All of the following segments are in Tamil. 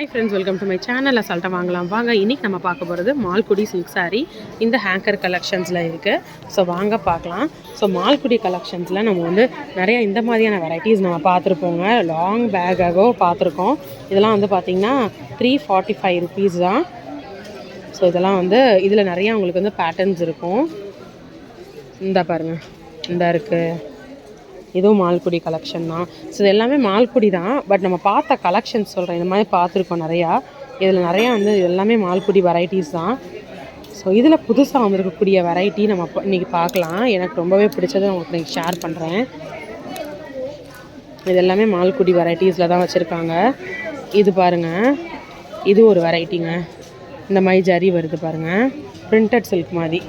Hi friends welcome to my channel அசால்ட்டாக வாங்கலாம். வாங்க இன்றைக்கி நம்ம பார்க்க போகிறது மால்குடி சில்க் சாரீ இந்த ஹேங்கர் கலெக்ஷன்ஸில் இருக்குது ஸோ வாங்க பார்க்கலாம். ஸோ மால்குடி கலெக்ஷன்ஸில் நம்ம வந்து நிறையா இந்த மாதிரியான வெரைட்டிஸ் நம்ம பார்த்துருப்போங்க. லாங் பேக்காகவோ பார்த்துருக்கோம். இதெல்லாம் வந்து பார்த்திங்கன்னா த்ரீ ஃபார்ட்டி ஃபைவ் ருபீஸ் தான். ஸோ இதெல்லாம் வந்து இதில் நிறையா உங்களுக்கு வந்து பேட்டர்ன்ஸ் இருக்கும். இந்த பாருங்கள் இந்த இருக்குது இதுவும் மால்குடி கலெக்ஷன் தான். ஸோ இது எல்லாமே மால்குடி தான். பட் நம்ம பார்த்த கலெக்ஷன் சொல்கிறேன் இந்த மாதிரி பார்த்துருக்கோம் நிறையா. இதில் நிறையா வந்து எல்லாமே மால்குடி வெரைட்டிஸ் தான். ஸோ இதில் புதுசாக வந்திருக்கக்கூடிய வெரைட்டி நம்ம இன்றைக்கி பார்க்கலாம். எனக்கு ரொம்பவே பிடிச்சதை உங்களுக்கு இன்றைக்கி ஷேர் பண்ணுறேன் இது எல்லாமே மால்குடி வெரைட்டிஸில் தான் வச்சுருக்காங்க. இது பாருங்கள் இது ஒரு வெரைட்டிங்க இந்த மாதிரி ஜரி வருது பாருங்கள் பிரிண்டட் சில்க் மாதிரி.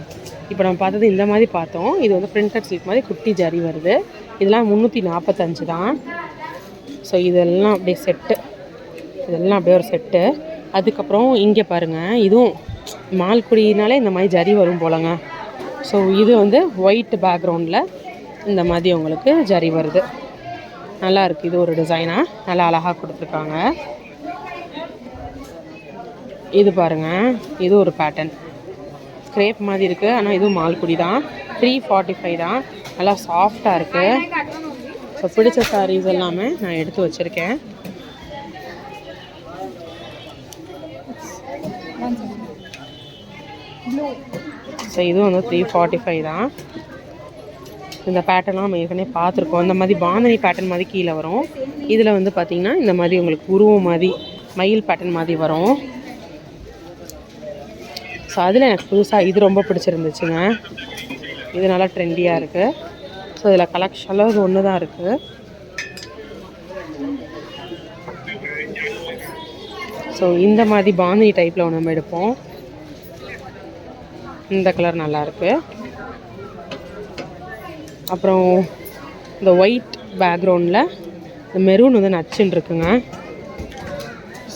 இப்போ நம்ம பார்த்தது இந்த மாதிரி பார்த்தோம். இது வந்து பிரிண்டட் சில்க் மாதிரி குட்டி ஜரி வருது. இதெல்லாம் முந்நூற்றி நாற்பத்தஞ்சு தான். ஸோ இதெல்லாம் அப்படியே செட்டு இதெல்லாம் அப்படியே ஒரு செட்டு அதுக்கப்புறம் இங்கே பாருங்கள் இதுவும் மால்குடினாலே இந்த மாதிரி ஜரி வரும் போலங்க. ஸோ இது வந்து ஒயிட் பேக்ரவுண்டில் இந்த மாதிரி உங்களுக்கு ஜரி வருது. நல்லா இருக்குது இது ஒரு டிசைனாக நல்லா அழகாக கொடுத்துருக்காங்க. இது பாருங்கள் இது ஒரு பேட்டர்ன் ஸ்க்ரேப் மாதிரி இருக்குது ஆனால் இதுவும் மால்குடி தான். த்ரீ ஃபார்ட்டி ஃபைவ் தான். நல்லா சாஃப்டாக இருக்குது ஸோ பிடிச்ச சாரீஸ் எல்லாமே நான் எடுத்து வச்சுருக்கேன். ஸோ இதுவும் வந்து த்ரீ ஃபார்ட்டி ஃபைவ் தான். இந்த பேட்டர்ன்லாம் நம்ம ஏற்கனவே பார்த்துருக்கோம். இந்த மாதிரி பாந்தனி பேட்டர்ன் மாதிரி கீழே வரும். இதில் வந்து பார்த்திங்கன்னா இந்த மாதிரி உங்களுக்கு உருவம் மாதிரி மயில் பேட்டர்ன் மாதிரி வரும். ஸோ அதில் எனக்கு புதுசாக இது ரொம்ப பிடிச்சிருந்துச்சுங்க. இது நல்லா ட்ரெண்டியாக இருக்குது ஸோ இதில் கலெக்ஷனில் இது ஒன்று தான் இருக்குது ஸோ இந்த மாதிரி பாந்தி டைப்பில் ஒன்று நம்ம எடுப்போம். இந்த கலர் நல்லாயிருக்கு அப்புறம் இந்த ஒயிட் பேக்ரவுண்டில் இந்த மெரூன் வந்து நச்சுன்னு இருக்குங்க.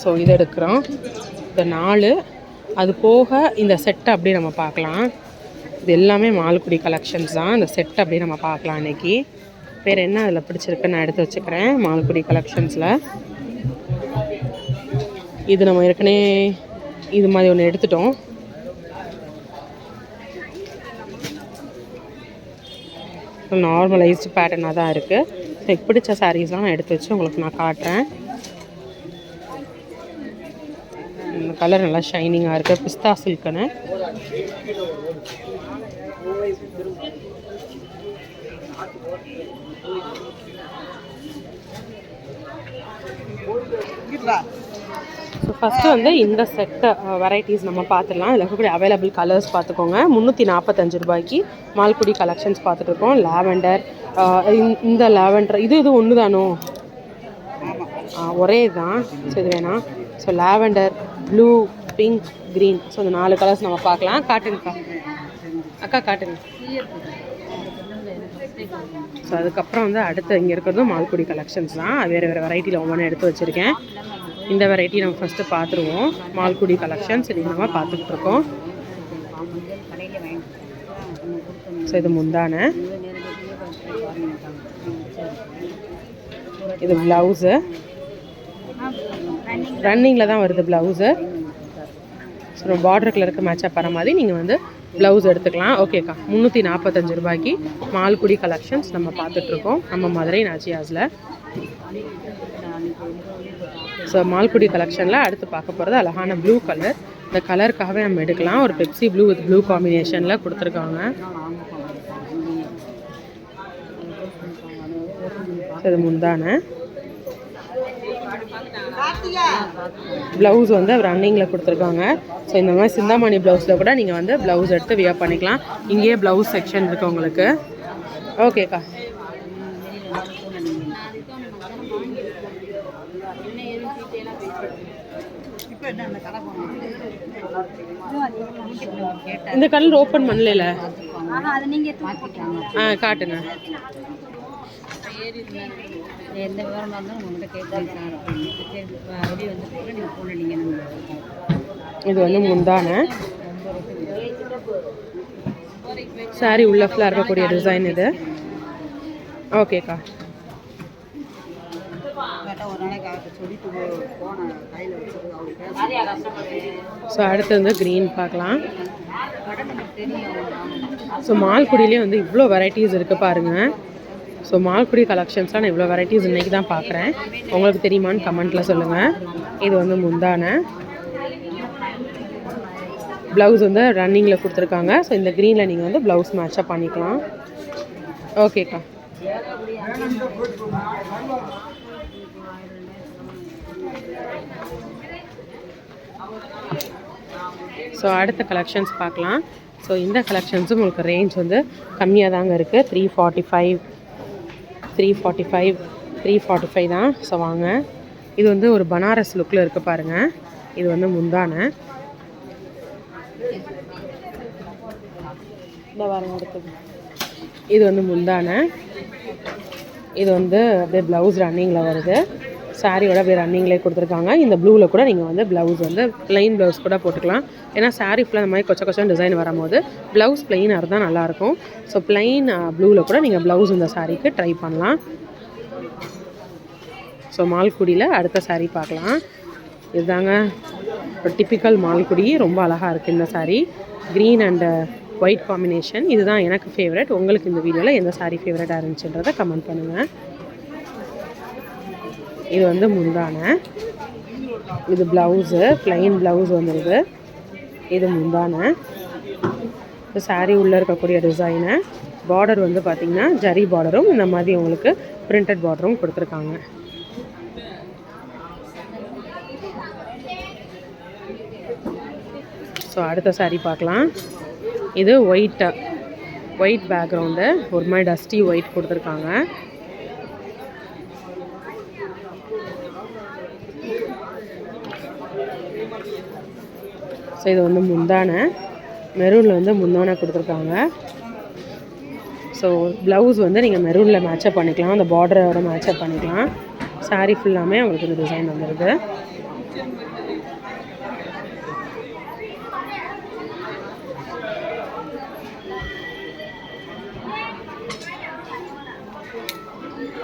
ஸோ இது எடுக்கிறோம். இந்த நாலு. அது போக இந்த செட்டை அப்படியே நம்ம பார்க்கலாம். இது எல்லாமே மால்குடி கலெக்ஷன்ஸ் தான். இந்த செட் அப்படியே நம்ம பார்க்கலாம் இன்னைக்கு. வேறு என்ன அதில் பிடிச்சிருக்குன்னு நான் எடுத்து வச்சுக்கிறேன். மால்குடி கலெக்ஷன்ஸில் இது நம்ம ஏற்கனவே இது மாதிரி ஒன்று எடுத்துட்டோம். நார்மலைஸ்டு பேட்டர்னாக தான் இருக்குது எனக்கு பிடிச்ச சாரீஸ்லாம் நான் எடுத்து வச்சு உங்களுக்கு நான் காட்டுறேன். இந்த கலர் நல்லா ஷைனிங்காக இருக்குது பிஸ்தா சில்க்குன்னு ஸோ ஃபஸ்ட்டு வந்து இந்த செட்டு வெரைட்டிஸ் uh, நம்ம பார்த்துடலாம். இதில் இருக்கக்கூடிய அவைலபிள் கலர்ஸ் பார்த்துக்கோங்க. முந்நூற்றி நாற்பத்தஞ்சு ரூபாய்க்கு மால்குடி கலெக்ஷன்ஸ் பார்த்துட்ருக்கோம் லாவெண்டர் uh, இந்த லாவெண்டர் இது இது ஒன்று தானோ ஒரே தான் ஸோ இது வேணாம். So lavender blue pink green so இந்த நாலு கலர்ஸ் நம்ம பார்க்கலாம். காட்டுங்கக்கா அக்கா காட்டுங்க. ஸோ அதுக்கப்புறம் வந்து அடுத்து இங்கே இருக்கிறதும் மால்குடி கலெக்ஷன்ஸ் தான். வேறு வேறு வெரைட்டியில் ஒவ்வொன்றும் எடுத்து வச்சுருக்கேன். இந்த வெரைட்டி நம்ம ஃபஸ்ட்டு பார்த்துருவோம். மால்குடி கலெக்ஷன்ஸ் இது நம்ம பார்த்துக்கிட்டு இருக்கோம். ஸோ இது முந்தான. இது ப்ளவுஸு ரன்னிங்கில் தான் வருது ப்ளவுஸு ஸோ பார்டர் கலருக்கு மேட்சப் வர மாதிரி நீங்கள் வந்து ப்ளவுஸ் எடுத்துக்கலாம். ஓகேக்கா முந்நூற்றி நாற்பத்தஞ்சு ரூபாய்க்கு மால்குடி கலெக்ஷன்ஸ் நம்ம பார்த்துட்ருக்கோம். நம்ம மதுரை நாச்சியாஸில் ஸோ மால்குடி கலெக்ஷனில் அடுத்து பார்க்க போகிறது அழகான ப்ளூ கலர் இந்த கலருக்காகவே நம்ம எடுக்கலாம். ஒரு பெப்சி ப்ளூ வித் ப்ளூ காம்பினேஷனில் கொடுத்துருக்காங்க. ஸோ இது முந்தான. ப்ளவுஸ் வந்து ரன்னிங்கில் கொடுத்துருக்காங்க. ஸோ இந்த மாதிரி சிந்தாமணி ப்ளவுஸில் கூட நீங்கள் வந்து ப்ளவுஸ் எடுத்து வியர் பண்ணிக்கலாம். இங்கேயே ப்ளவுஸ் செக்ஷன் இருக்குது உங்களுக்கு. ஓகேக்கா இந்த கலர் ஓப்பன் பண்ணல ஆ காட்டுங்க. எந்த விவரமாக இருந்தாலும் உங்கள்கிட்ட கேட்குறேன் சார். அப்படின்னு சரி வந்து கூட நீங்கள் ஃபோன் அடிங்க இது வந்து முந்தான. சாரி உள்ள ஃபுல்லாக இருக்கக்கூடிய டிசைன் இது. ஓகேக்கா ஸோ அடுத்து வந்து க்ரீன் பார்க்கலாம். ஸோ மால்குடியிலே வந்து இவ்வளோ வெரைட்டிஸ் இருக்குது பாருங்கள் ஸோ மால்குடி கலெக்ஷன்ஸ்லாம் நான் இவ்வளோ வெரைட்டிஸ் இன்றைக்கி தான் பார்க்குறேன். உங்களுக்கு தெரியுமான்னு கமெண்ட்டில் சொல்லுங்கள் இது வந்து முந்தான. ப்ளவுஸ் வந்து ரன்னிங்கில் கொடுத்துருக்காங்க. ஸோ இந்த க்ரீனில் நீங்கள் வந்து ப்ளவுஸ் மேட்சாக பண்ணிக்கலாம். ஓகேக்கா ஸோ அடுத்த கலெக்ஷன்ஸ் பார்க்கலாம். ஸோ இந்த கலெக்ஷன்ஸும் உங்களுக்கு ரேஞ்ச் வந்து கம்மியாக தாங்க இருக்குது three forty five three forty five three forty five தான். ஸோ வாங்க. இது வந்து ஒரு பனாரஸ் லுக்கில் இருக்குது பாருங்கள் இது வந்து முந்தானை. இந்த வாரம் அடுத்தது. இது வந்து முந்தானை. இது வந்து அப்படியே ப்ளவுஸ் ரன்னிங்கில் வருது. சாரியோட அப்படியே ரன்னிங்லேயே கொடுத்துருக்காங்க. இந்த ப்ளூவில் கூட நீங்கள் வந்து ப்ளவுஸ் வந்து ப்ளைன் ப்ளவுஸ் கூட போட்டுக்கலாம். ஏன்னா சாரீ ஃபுல்லாக இந்த மாதிரி கொச்ச கொச்சம் டிசைன் வரும்போது ப்ளவுஸ் ப்ளைனாக இருந்தால் நல்லாயிருக்கும். ஸோ ப்ளைன் ப்ளூவில் கூட நீங்கள் ப்ளவுஸ் இந்த சாரீக்கு ட்ரை பண்ணலாம். ஸோ மால்குடியில் அடுத்த saree பார்க்கலாம். இதுதாங்க. ஒரு டிப்பிக்கல் மால்குடி. ரொம்ப அழகாக இருக்குது இந்த saree. Green and white combination இதுதான் எனக்கு ஃபேவரட் உங்களுக்கு இந்த வீடியோவில் எந்த saree ஃபேவரட்டாக இருந்துச்சுன்றதை கமெண்ட் பண்ணுங்கள் இது வந்து முந்தானை. இது ப்ளவுஸு ப்ளைன் ப்ளவுஸ் வந்துடுது இது முந்தானை. இந்த சாரீ உள்ளே இருக்கக்கூடிய டிசைனு பார்டர் வந்து பார்த்திங்கன்னா ஜரி பார்டரும் இந்த மாதிரி உங்களுக்கு பிரிண்டட் பார்டரும் கொடுத்துருக்காங்க. ஸோ அடுத்த சாரீ பார்க்கலாம். இது ஒயிட்டு ஒயிட் பேக்ரவுண்டு ஒரு மாதிரி டஸ்டி ஒயிட் கொடுத்துருக்காங்க. ஸோ இது வந்து முந்தான. மெரூனில் வந்து முந்தானை கொடுத்துருக்காங்க. ஸோ ப்ளவுஸ் வந்து நீங்கள் மெரூனில் மேட்சப் பண்ணிக்கலாம். அந்த பார்டரோட மேட்சப் பண்ணிக்கலாம். Saree ஃபுல்லாமே உங்களுக்கு இந்த டிசைன் வந்துடுது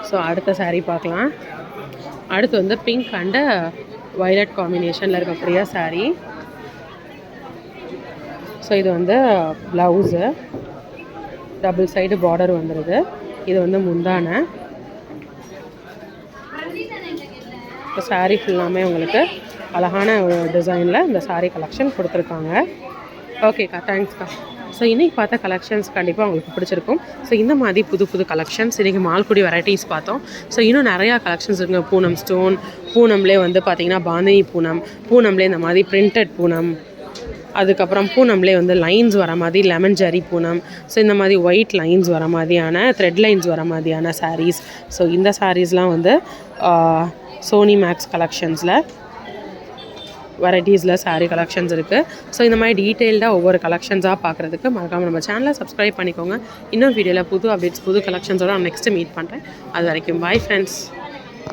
ஸோ அடுத்த saree பார்க்கலாம். அடுத்து வந்து பிங்க் அண்டு வயலட் காம்பினேஷனில் இருக்கக்கூடிய சாரீ ஸோ இது வந்து ப்ளவுஸு டபுள் சைடு பார்டர் வந்துடுது இது வந்து முந்தானை. இப்போ சாரீ ஃபுல்லாமே உங்களுக்கு அழகான டிசைனில் இந்த சாரீ கலெக்ஷன் கொடுத்துருக்காங்க. ஓகேக்கா தேங்க்ஸ்க்கா ஸோ இன்றைக்கி பார்த்த கலெக்ஷன்ஸ் கண்டிப்பாக உங்களுக்கு பிடிச்சிருக்கும். ஸோ இந்த மாதிரி புது புது கலெக்ஷன்ஸ் இன்றைக்கி மால்குடி வெரைட்டிஸ் பார்த்தோம். ஸோ இன்னும் நிறையா கலெக்ஷன்ஸ் இருக்குங்க. பூனம் ஸ்டோன் பூனம்லேயே வந்து பார்த்திங்கன்னா பாந்தினி பூனம் பூனம்லேயே இந்த மாதிரி பிரிண்டட் பூனம் அதுக்கப்புறம் பூனம்லேயே வந்து லைன்ஸ் வர மாதிரி லெமன் ஜரி பூனம். ஸோ இந்த மாதிரி ஒயிட் லைன்ஸ் வர மாதிரியான த்ரெட் லைன்ஸ் வர மாதிரியான சாரீஸ் ஸோ இந்த சாரீஸ்லாம் வந்து சோனி மேக்ஸ் கலெக்ஷன்ஸில் வெரைட்டிஸில் சாரீ கலெக்ஷன்ஸ் இருக்குது ஸோ இந்த மாதிரி டீட்டெயில்டாக ஒவ்வொரு கலெக்ஷன்ஸாக பார்க்குறதுக்கு மறக்காமல் நம்ம சேனலை சப்ஸ்கிரைப் பண்ணிக்கோங்க. இன்னொரு வீடியோவில் புது அப்டேட்ஸ் புது கலெக்ஷன்ஸோட நான் நெக்ஸ்ட்டு மீட் பண்ணுறேன் அது வரைக்கும் பாய் ஃப்ரெண்ட்ஸ்